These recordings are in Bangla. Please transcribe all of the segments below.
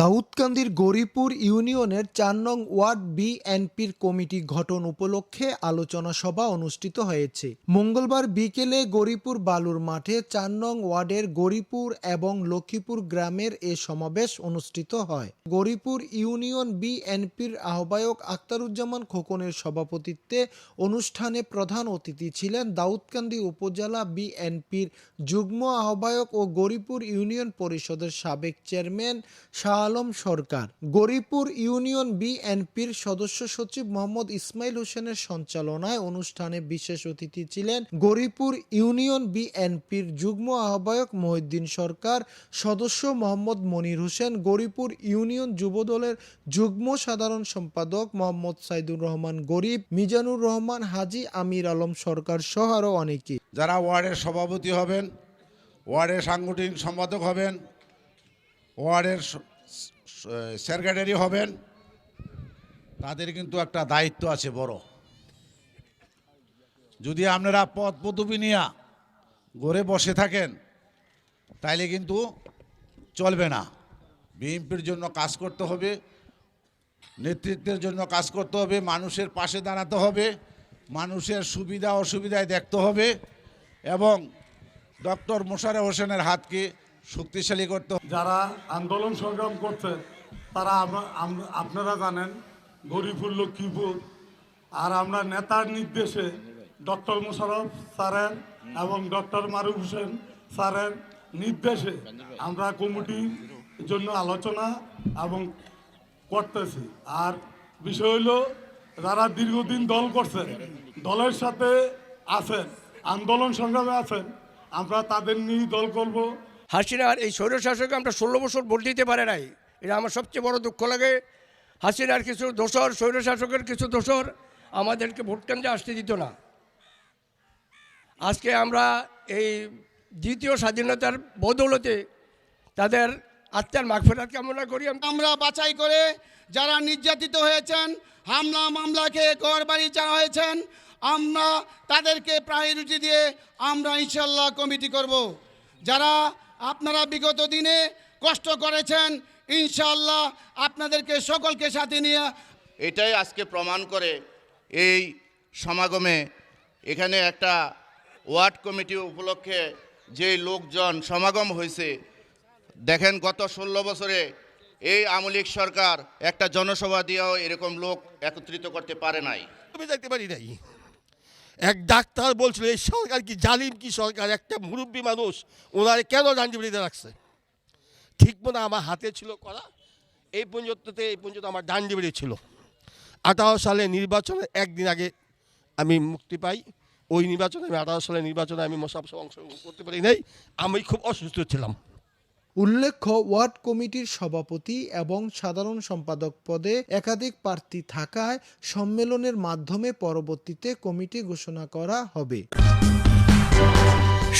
দাউদকান্দির গরিপুর ইউনিয়নের চার নং ওয়ার্ড বিএনপির কমিটি গঠন উপলক্ষে আলোচনা সভা অনুষ্ঠিত হয়েছে। মঙ্গলবার বিকেলে গরিপুর বালুর মাঠে চার নং ওয়ার্ডের গরিপুর এবং লক্ষ্মীপুর গ্রামের এ সমাবেশ অনুষ্ঠিত হয়। গরিপুর ইউনিয়ন বিএনপির আহ্বায়ক আক্তারুজ্জামান খোকনের সভাপতিত্বে অনুষ্ঠানে প্রধান অতিথি ছিলেন দাউদকান্দি উপজেলা বিএনপির যুগ্ম আহ্বায়ক ও গরিপুর ইউনিয়ন পরিষদের সাবেক চেয়ারম্যান শাহ আলম সরকার। গরিপুর ইউনিয়ন বিএনপির সদস্য সচিব মোহাম্মদ ইসমাইল হোসেনের সঞ্চালনায় অনুষ্ঠানে বিশেষ অতিথি ছিলেন গরিপুর ইউনিয়ন বিএনপির যুগ্ম আহ্বায়ক মহিউদ্দিন সরকার, সদস্য মোহাম্মদ মনির হোসেন গরিপুর ইউনিয়ন যুবদলের যুগ্ম সাধারণ সম্পাদক মোহাম্মদ সাইদুর রহমান গরিব, মিজানুর রহমান হাজি, আমির আলম সরকার সহ আরও অনেকে। যারা ওয়ার্ডের সভাপতি হবেন, ওয়ার্ডের সাংগঠনিক সম্পাদক হবেন, ওয়ার্ডের সেক্রেটারি হবেন, তাদের কিন্তু একটা দায়িত্ব আছে বড়। যদি আপনারা পদ পদবি নিয়া গড়ে বসে থাকেন, তাইলে কিন্তু চলবে না। বিএনপির জন্য কাজ করতে হবে, নেতৃত্বের জন্য কাজ করতে হবে, মানুষের পাশে দাঁড়াতে হবে, মানুষের সুবিধা অসুবিধায় দেখতে হবে এবং ডক্টর মোশাররফ হোসেনের হাতকে শক্তিশালী করতে যারা আন্দোলন সংগ্রাম করছে, তারা আপনারা জানেন গরিপুর লক্ষ্মীপুর, আর আমরা নেতার নির্দেশে ডক্টর মুশারফ স্যারের এবং ডক্টর মারুফ হোসেন স্যারের নির্দেশে আমরা কমিটির জন্য আলোচনা এবং করতেছি। আর বিষয় হলো, যারা দীর্ঘদিন দল করছেন দলের সাথে আছেন, আন্দোলন সংগ্রামে আছেন, আমরা তাদের নিয়ে দল করব। হাসিনার এই স্বৈরশাসক আমরা ষোলো বছর ভোট দিতে পারে নাই। এটা আমার সবচেয়ে বড় দুঃখ লাগে। হাসিনার কিছু দোষর, স্বৈরশাসকের কিছু দোষর আমাদেরকে ভোট কেন্দ্রে আসতে দিত না। আজকে আমরা এই দ্বিতীয় স্বাধীনতার বদৌলতে তাদের আত্মার মাগফেরাত কামনা করি। আমি আমরা বাছাই করে যারা নির্যাতিত হয়েছেন, হামলা মামলা খেয়ে ঘর বাড়ি চাওয়া হয়েছেন, আমরা তাদেরকে প্রায় প্রায়োরিটি দিয়ে আমরা ইনশাল্লাহ কমিটি করব। যারা আপনারা বিগত দিনে কষ্ট করেছেন ইনশাল্লাহ আপনাদেরকে সকলকে সাথে নিয়ে এটাই আজকে প্রমাণ করে এই সমাগমে এখানে একটা ওয়ার্ড কমিটি উপলক্ষে যে লোকজন সমাগম হয়েছে দেখেন গত ষোলো বছরে এই আমলিক সরকার একটা জনসভা দিয়েও এরকম লোক একত্রিত করতে পারে নাই। আমি যাইতে পারি নাই। এক ডাক্তার বলছিল, এই সরকার কি জালিম কি সরকার? একটা মুরব্বী মানুষ, ওনারে কেন ডান্ডিবিড়িতে রাখছে? ঠিক মতো আমার হাতে ছিল করা, এই পর্যন্ততে, এই পর্যন্ত আমার ডান্ডিবিড়ি ছিল। আঠারো সালে নির্বাচনের একদিন আগে আমি মুক্তি পাই। ওই নির্বাচনে, আমি আঠারো সালে নির্বাচনে আমি মোসাফসা অংশগ্রহণ করতে পারি নাই। আমি খুব অসুস্থ ছিলাম। উল্লেখ্য, ওয়ার্ড কমিটির সভাপতি এবং সাধারণ সম্পাদক পদে একাধিক প্রার্থী থাকায় সম্মেলনের মাধ্যমে পরবর্তীতে কমিটি ঘোষণা করা হবে।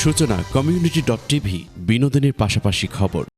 সূচনা কমিউনিটি ডট টিভি বিনোদনের পাশাপাশি খবর।